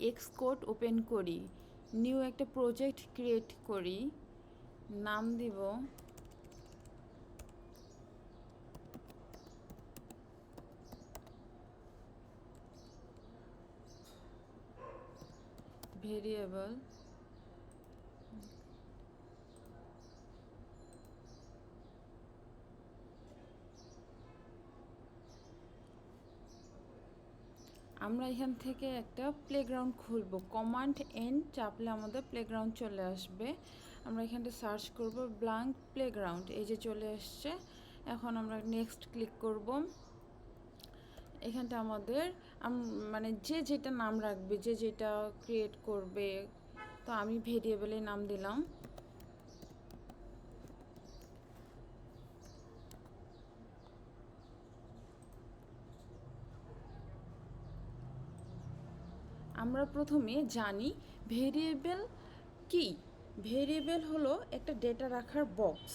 X code open করি new একটা project create করি নাম দিব ভেরিয়েবল। আমরা এখান থেকে একটা প্লেগ্রাউন্ড খুলব। কমান্ড এন চাপলে আমাদের প্লেগ্রাউন্ড চলে আসবে। আমরা এখানটা সার্চ করব ব্লাঙ্ক প্লেগ্রাউন্ড এই যে চলে আসছে এখন আমরা নেক্সট ক্লিক করব। এখানটা আমাদের মানে যে যেটা নাম রাখবে, যে যেটা ক্রিয়েট করবে, তো আমি ভেরিয়েবলে নাম দিলাম। আমরা প্রথমে জানি ভেরিয়েবল কি? ভেরিয়েবল হলো একটা ডেটা রাখার বক্স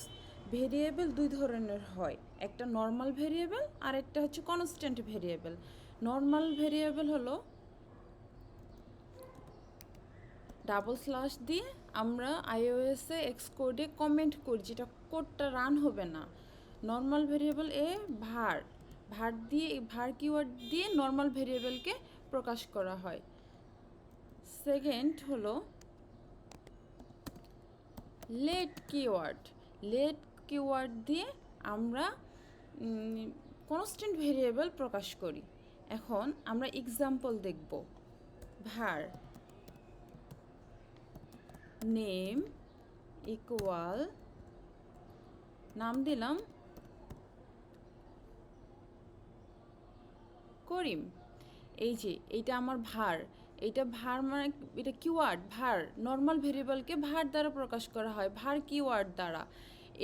ভেরিয়েবল দুই ধরনের হয়, একটা নর্মাল ভেরিয়েবল আর একটা হচ্ছে কনস্ট্যান্ট ভেরিয়েবল। নর্মাল ভেরিয়েবল হলো ডাবল স্ল্যাশ দিয়ে আমরা আইওএসে এক্স কোডে কমেন্ট করি, যেটা কোডটা রান হবে না। নর্মাল ভেরিয়েবল এ ভার ভার দিয়ে ভার কিওয়ার্ড দিয়ে নর্মাল ভেরিয়েবলকে প্রকাশ করা হয়। সেকেন্ড হলো লেট কিওয়ার্ড। লেট কিওয়ার্ড দিয়ে আমরা কনস্ট্যান্ট ভেরিয়েবল প্রকাশ করি। এখন আমরা এক্সাম্পল দেখব। ভার নেম ইকুয়াল নাম দিলাম করিম। এই যে, এইটা আমার ভার এইটা ভার মানে এটা কিওয়ার্ড ভার নর্মাল ভেরিয়েবলকে ভার দ্বারা প্রকাশ করা হয়, ভার কিওয়ার্ড দ্বারা।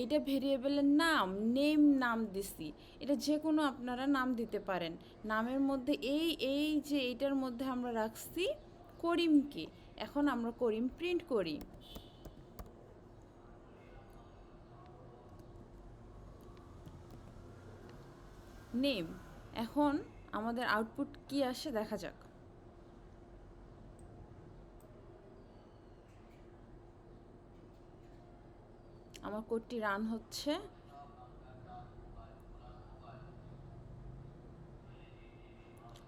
এটা ভেরিয়েবলের নাম নেম নাম দিছি। এটা যে কোনো আপনারা নাম দিতে পারেন। নামের মধ্যে এই এই যে এইটার মধ্যে আমরা রাখছি করিমকে এখন আমরা করিম প্রিন্ট করি। নেম এখন আমাদের আউটপুট কি আসে দেখা যাক। আমার কোডটি রান হচ্ছে।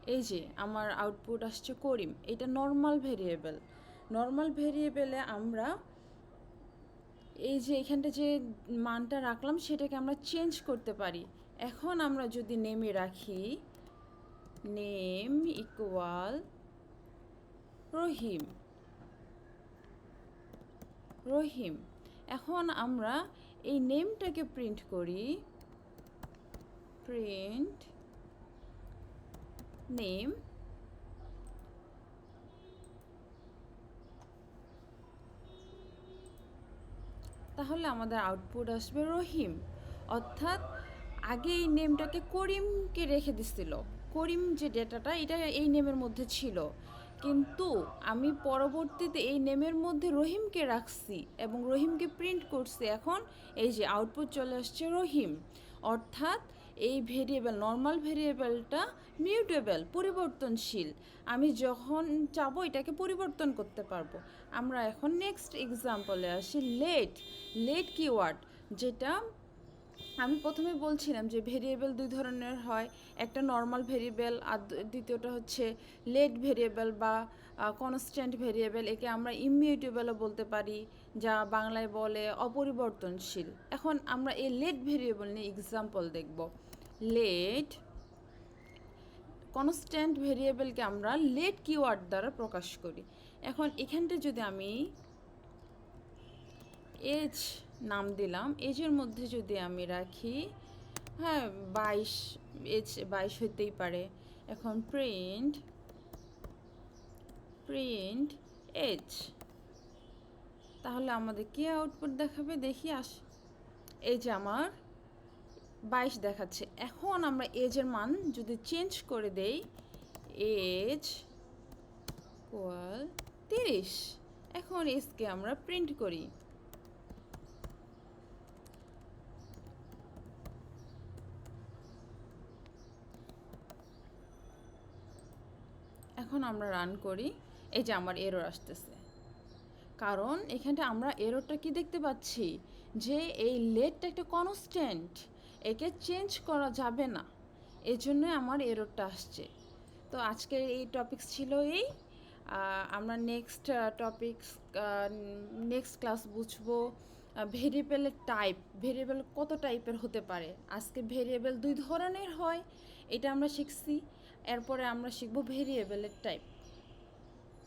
এই যে, আমার আউটপুট আসছে করিম। এটা নর্মাল ভেরিয়েবল নর্মাল ভেরিয়েবলে আমরা এই যে, এখানটা যে মানটা রাখলাম, সেটাকে আমরা চেঞ্জ করতে পারি। এখন আমরা যদি নেমে রাখি নেম ইকুয়াল রহিম। রহিম। এখন আমরা এই নেমটাকে প্রিন্ট করি। প্রিন্ট নেম তাহলে আমাদের আউটপুট আসবে রহিম। অর্থাৎ আগে এই নেমটাকে করিমকে রেখে দিছিল। করিম যে ডেটাটা, এটা এই নেমের মধ্যে ছিল। কিন্তু আমি পরবর্তীতে এই নেমের মধ্যে রহিমকে রাখছি এবং রহিমকে প্রিন্ট করছি। এখন এই যে আউটপুট চলে আসছে রহিম। অর্থাৎ এই ভেরিয়েবল নর্মাল ভেরিয়েবলটা মিউটেবল পরিবর্তনশীল। আমি যখন চাবো এটাকে পরিবর্তন করতে পারব। আমরা এখন নেক্সট এক্সাম্পলে আসি লেট লেট কিওয়ার্ড যেটা আমি প্রথমে বলছিলাম যে ভেরিয়েবল দুই ধরনের হয়। একটা নর্মাল ভেরিয়েবল আর দ্বিতীয়টা হচ্ছে লেট ভেরিয়েবল বা কনস্ট্যান্ট ভেরিয়েবল। একে আমরা ইমিউটেবলও বলতে পারি, যা বাংলায় বলে অপরিবর্তনশীল। এখন আমরা এই লেট ভেরিয়েবল নিয়ে এক্সাম্পল দেখব। লেট কনস্ট্যান্ট ভেরিয়েবলকে আমরা লেট কিওয়ার্ড দ্বারা প্রকাশ করি। এখন এখানটা যদি আমি এজ নাম দিলাম। এজের মধ্যে যদি আমি রাখি হ্যাঁ বাইশ, এজ বাইশ হতেই পারে। এখন প্রিন্ট প্রিন্ট এজ। তাহলে আমাদের কি আউটপুট দেখাবে? দেখি, আস। এই যে আমার বাইশ দেখাচ্ছে। এখন আমরা এজের মান যদি চেঞ্জ করে দেই, এজ কোয়াল তিরিশ। এখন এজকে আমরা প্রিন্ট করি। এখন আমরা রান করি, এই যে আমার এরর আসতেছে। কারণ এখানটা আমরা এররটা কি দেখতে পাচ্ছি? যে এই লেটটা একটা কনস্ট্যান্ট একে চেঞ্জ করা যাবে না। এই জন্যই আমার এররটা আসছে। তো আজকের এই টপিকস ছিল এই। আমরা নেক্সট টপিকস নেক্সট ক্লাস বুঝব। ভেরিয়েবলের টাইপ ভেরিয়েবল কত টাইপের হতে পারে? আজকে ভেরিয়েবল দুই ধরনের হয়, এটা আমরা শিখছি। এরপরে আমরা শিখব ভেরিয়েবলের টাইপ